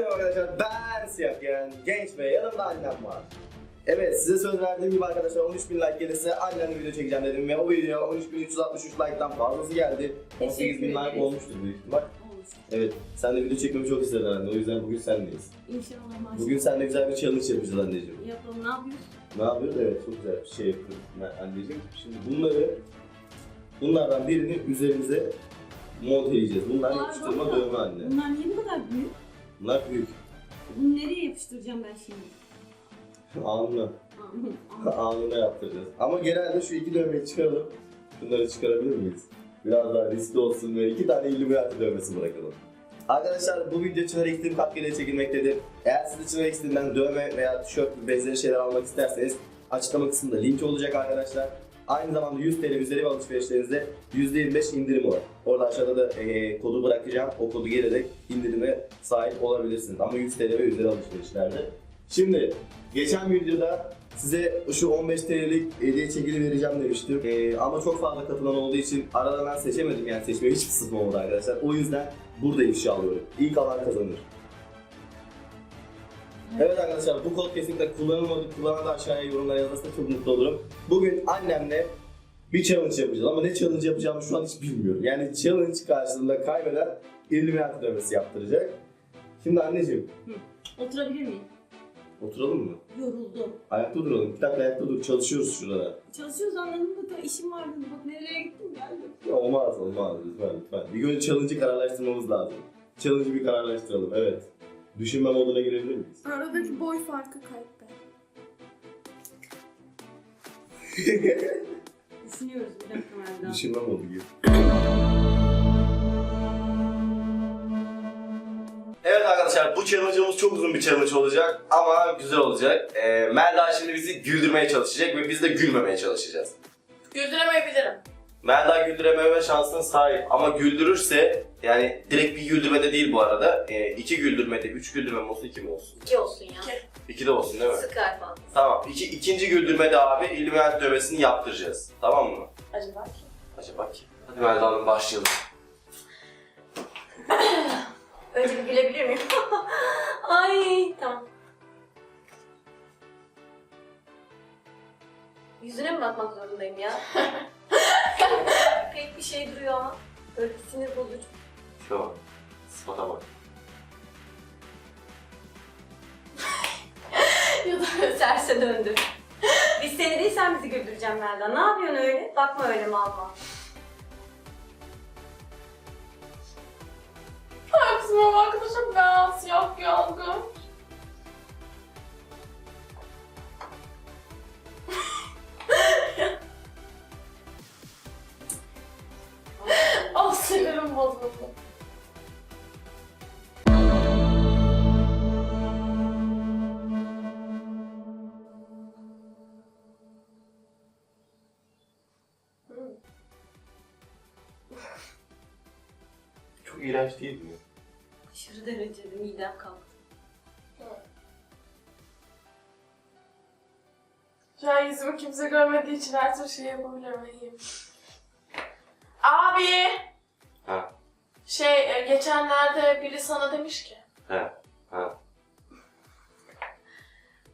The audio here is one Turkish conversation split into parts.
merhaba arkadaşlar. Ben Siyah genç ve yanımda annem var. Evet size söz verdiğim gibi arkadaşlar 13.000 like gelirse annemle video çekeceğim dedim ve o video 13.363 like'dan fazlası geldi. 18.000 Teşekkür like olmuştur büyük ihtimal. Evet sen de video çekmemi çok istedin anne o yüzden bugün sendeyiz. İnşallah maşallah. Bugün seninle güzel bir challenge yapacağız anneciğim. Yapalım ne yapıyoruz? Ne yapıyoruz? Evet çok güzel bir şey yapıyoruz ben anneciğim. Şimdi bunları bunlardan birini üzerimize monteleyeceğiz. Bunlar Bunlar yapıştırma var mı? dövme anne. Bunlar niye bu kadar büyük? Bunlar büyük. Bunu nereye yapıştıracağım ben şimdi? Alnına. Alnına yaptıracağız. Ama genelde şu iki dövmeyi çıkaralım. Bunları çıkarabilir miyiz? Biraz daha riskli olsun ve iki tane Illuminati dövmesi bırakalım. Arkadaşlar bu video Çınar X'in katkıyla çekilmektedir. Eğer siz de Çınar X'ten dövme veya tişört ve benzeri şeyler almak isterseniz açıklama kısmında link olacak arkadaşlar. Aynı zamanda 100 TL üzeri alışverişlerinizde %25 indirim var. Orada aşağıda da eee, kodu bırakacağım. O kodu gelerek indirime sahip olabilirsiniz. Ama 100 TL ve üzeri alışverişlerde. Şimdi geçen videoda size şu 15 TL'lik hediye çekili vereceğim demiştim. Ee, ama çok fazla katılan olduğu için arada ben seçemedim yani seçmeye hiç fırsatım olmadı arkadaşlar. O yüzden burada ifşa alıyorum. İlk alan kazanır. Evet arkadaşlar bu kod kesinlikle kullanılmadı. Kullanan da aşağıya yorumlara yazarsa çok mutlu olurum. Bugün annemle bir challenge yapacağız ama ne challenge yapacağımı şu an hiç bilmiyorum. Yani challenge karşılığında kaybeden Illuminati dövmesi yaptıracak. Şimdi anneciğim Oturabilir miyim? oturalım mı? Yoruldum. Ayakta duralım. Bir dakika ayakta dur. Çalışıyoruz şurada. Çalışıyoruz anladım da işim vardı. Bak nereye gittim geldim. Ya olmaz olmaz lütfen lütfen. Bir gün challenge'ı kararlaştırmamız lazım. Challenge'ı bir kararlaştıralım evet. Düşünme moduna girebilir miyiz? Aradaki boy farkı kayıp be. Düşünüyoruz bir dakika Melda. Düşünme modu gibi. Evet arkadaşlar bu challenge'ımız çok uzun bir challenge olacak ama güzel olacak. Ee, Melda şimdi bizi güldürmeye çalışacak ve biz de gülmemeye çalışacağız. Güldüremeyebilirim. Melda güldürememe şansına sahip ama güldürürse yani direkt bir güldürmede değil bu arada. Ee, iki güldürmede, üç güldürme mi olsun, iki mi olsun? İki olsun ya. İki de olsun değil mi? Sıkar falan. Tamam. İki, ikinci güldürmede abi Illuminati dövmesini yaptıracağız. Tamam mı? Acaba Acaba kim? Hadi Melda Hanım başlayalım. Önce bir gülebilir miyim? Ay tamam. Yüzüne mi bakmak zorundayım ya? Pek bir şey duruyor ama. Böyle bir sinir bozucu. Şuna bak. Sıfata bak. ya da terse döndü. Biz seni değil sen bizi güldüreceğim Melda. Ne yapıyorsun öyle? Bakma öyle mal mal. Herkesin benim arkadaşım ben siyah yangın. Ah bozuldu. Çok iğrenç değil mi? Aşırı derecede midem kalktı. Şu an yüzümü kimse görmediği için her türlü şey yapabilirim. Abi! Ha. Şey, e, geçenlerde biri sana demiş ki. He. Ha.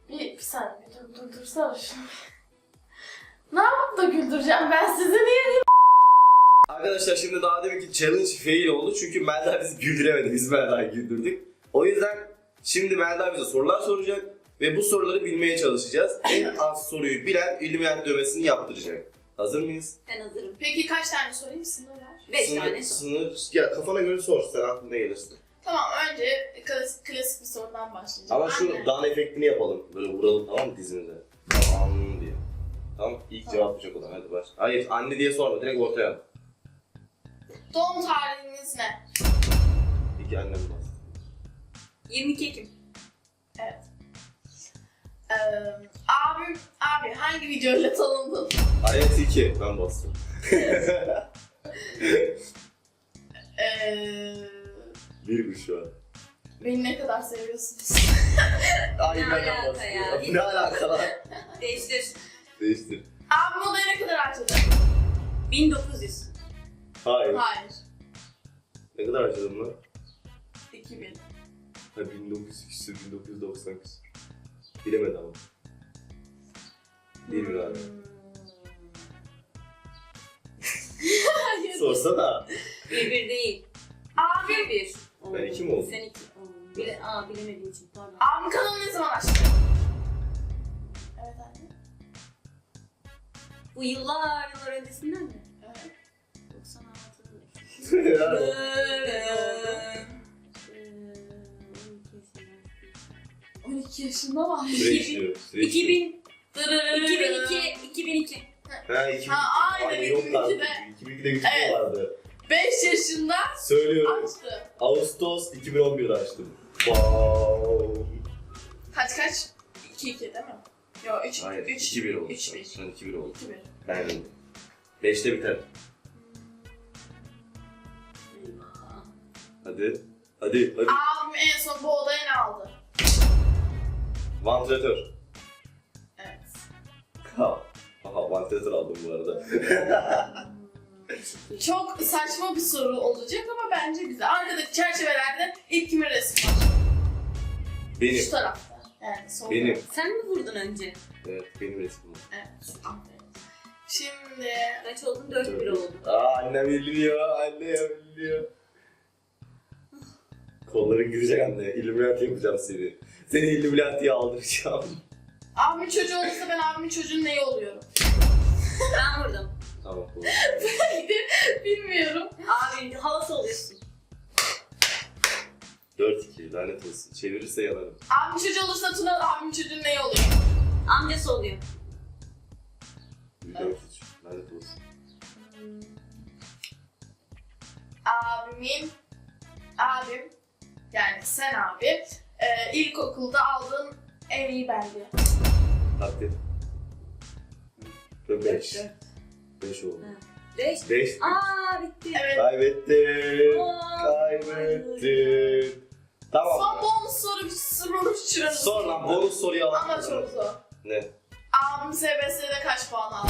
Bir, bir saniye, bir dur, dur, dursana şimdi. ne yapıp da güldüreceğim ben sizi niye Arkadaşlar şimdi daha demin ki challenge fail oldu çünkü Melda bizi güldüremedi. Biz Melda'yı güldürdük. O yüzden şimdi Melda bize sorular soracak ve bu soruları bilmeye çalışacağız. En az soruyu bilen Illuminati dövmesini yaptıracak. Hazır mıyız? Ben hazırım. Peki kaç tane sorayım sınırlar? Beş sınır, tane. Sınır, ya kafana göre sor sen aklına gelirsin. Tamam önce klasik, klasik bir sorudan başlayacağım. Ama şu Anne. dan efektini yapalım. Böyle vuralım tamam mı dizimize? Tamam diye. Tamam ilk cevap çok olan hadi baş. Hayır anne diye sorma direkt ortaya at. Doğum tarihiniz ne? İki annem bas. 22 Ekim. Evet. Ee, abim, abi hangi videoyla tanındın? Ayet 2 ben bastım. Ee, Bir bu şu an. beni ne kadar seviyorsunuz? Ay Ne ben alaka ya? Ne alaka lan? Değiştir. Değiştir. Abi, Bir bir. Ben iki mi oldum? Sen iki. Oo, Bile, aa bilemediğim için pardon. abim kanalı ne zaman açtı? Evet anne. Bu yıllar yıllar öncesinden mi? Evet. 96. Ya. Ee, 12 yaşında var. Süre işliyor. Süre işliyor. 2000 Dırırırırı. 2002 2002 Ha 2002. Ha, aynen, Ay, yok 2002'de. artık. 2002'de YouTube Evet. vardı. 5 yaşında Söylüyorum. açtı. Ağustos 2011'de açtım. Wow. Kaç kaç? 2 2 değil mi? Yo 3 Hayır, 3 2-1 oldu. 3 1 Şu an 2-1 oldu. 2 1. Ben 5'te biter. Eyvah. Hadi. Hadi, hadi. Abim en son bu odaya ne aldı? Vantilatör. Evet. Ha. Aha vantilatör aldım bu arada. Çok saçma bir soru olacak ama bence güzel. Arkadaki çerçevelerde ilk kimin resmi var? benim. Şu tarafta. Yani sol Benim. taraf. Sen mi vurdun önce? Evet benim resmim. Evet. aferin. Şimdi Kaç oldun? 4-1 oldu. Aa annem biliyor. Annem biliyor. Kolların girecek anne. İlluminati yapacağım seni. Seni Illuminati'ye aldıracağım. abimin çocuğu olursa ben abimin çocuğun neyi oluyorum? Ben vurdum. Tamam. Bilmiyorum. Abi havası oluyorsun. 4-2 lanet olsun. Çevirirse yanarım. Abimin çocuğu olursa Tuna abimin çocuğun neyi oluyor? Amcası oluyor. 4-3 lanet olsun. Abimin abim yani sen abi e, ilkokulda aldığın en iyi belge. Takdir. 5. 5 oldu. 5. 5. Aa bitti. Evet. Kaybettin. Aa, Kaybettin. Tamam. Son bonus soru soru şuranı. Sor lan bonus soruyu al. Ama çok zor. Ne? Abim SBS'de kaç puan aldı?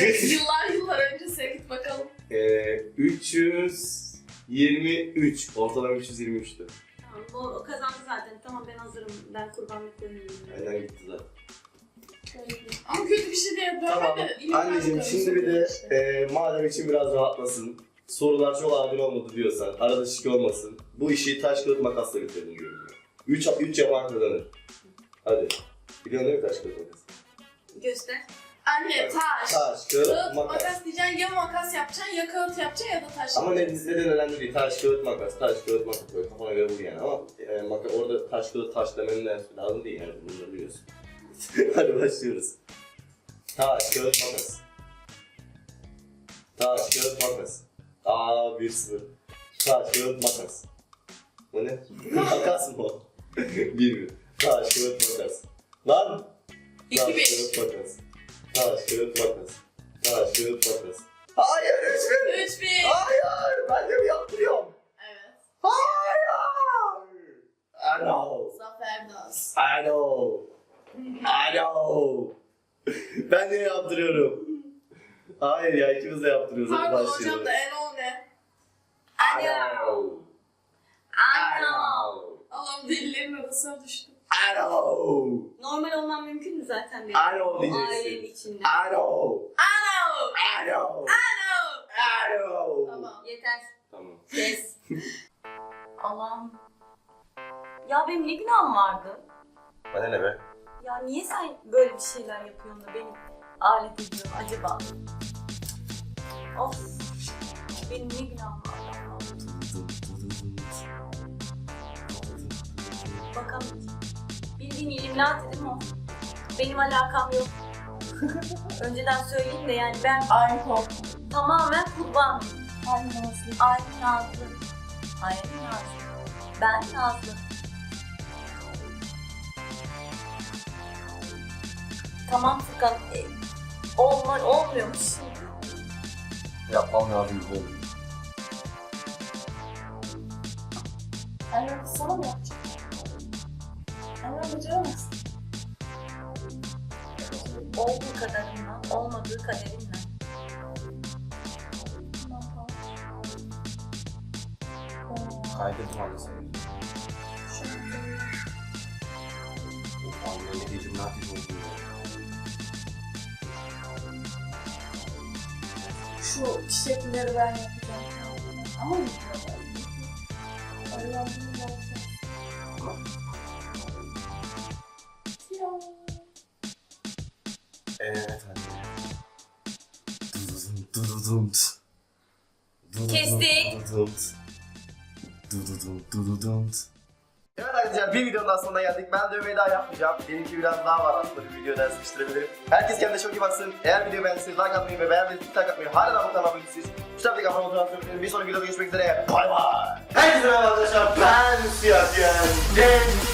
yıllar yıllar önce Sevgit bakalım. Ee, 323. Ortalama 323'tü. Tamam, bu o kazandı zaten. Tamam ben hazırım. Ben kurbanlık koyuyorum. Aynen gitti zaten. Ama kötü Tamam. de Anneciğim şimdi bir de e, madem için biraz rahatlasın. Sorular çok adil olmadı diyorsan, arada şık olmasın. Bu işi taş kağıt makasla bitirdin görünüyor. 3 3 yapan kazanır. Hadi. Biliyorsun değil mi taş kağıt makas? Göster. Anne taş. Taş kağıt Kağıt, makas. makas diyeceksin ya makas yapacaksın ya kağıt yapacaksın ya da taş Ama ne bizde de önemli değil. Taş kağıt makas, taş kağıt makas böyle kafana göre vur yani. Ama e, maka, orada taş kağıt taş demenin de lazım değil yani bunları biliyorsun. Hadi başlıyoruz. Taş kağıt makas. Taş kağıt makas. Aa 1-0. Taş kağıt makas. Bu ne? makas mı o? 1-1. Taş kağıt makas. Lan! Taş kağıt makas. Taş kağıt makas. Taş kağıt makas. Hayır 3-1. 3 1. Hayır, ben de mi yaptırıyorum? Evet. Hayır! I know. Zafer Daz. I know. I know. ben de yaptırıyorum. Hayır ya ikimiz de yaptırıyoruz. Hadi Pardon başlayalım. hocam da en ol ne? Ana. know. Allah'ım delilerin arasına düştüm. Know. Normal olmam mümkün mü zaten benim? I know O ailenin diyeceksin. içinde. I know. Ano! I know. Tamam. Yeter. Tamam. Kes. Allah'ım. Ya benim ne günahım vardı? Bana ne be? Ya niye sen böyle bir şeyler yapıyorsun da beni alet ediyorsun acaba? Of. Benim ne günahım var? Bakalım. Bildiğin ilimlat değil mi o? Benim alakam yok. Önceden söyleyeyim de yani ben Aynı korktum. tamamen kurban. Aynı Nazlı. Aylin Nazlı. Aylin Nazlı. Ben Nazlı. Tamam Furkan. E, olma, olmuyormuş. Yapmam lazım bu. Erhan sana mı yapacak? Erhan beceramazsın. Olduğu kadarıyla, olmadığı kadarıyla. Kaydet maalesef. Şu an. Anlamı gecimler gibi oluyor. Şu çiçekleri ben yapacağım. Ama. Allah'ım bunu yapacağım. Ya. Evet. Kestik. Arkadaşlar bir videonun sonuna geldik. Ben dövmeyi daha yapmayacağım. Benimki biraz daha var aslında bir videoda sıkıştırabilirim. Herkes kendine çok iyi baksın. Eğer videoyu beğendiyseniz like atmayı ve beğenmediyseniz like atmayı hala bu kanala abone değilseniz şu taraftaki abone olmayı. Bir sonraki videoda görüşmek üzere. Bay bay. Herkese merhaba arkadaşlar. Ben Siyah Diyen.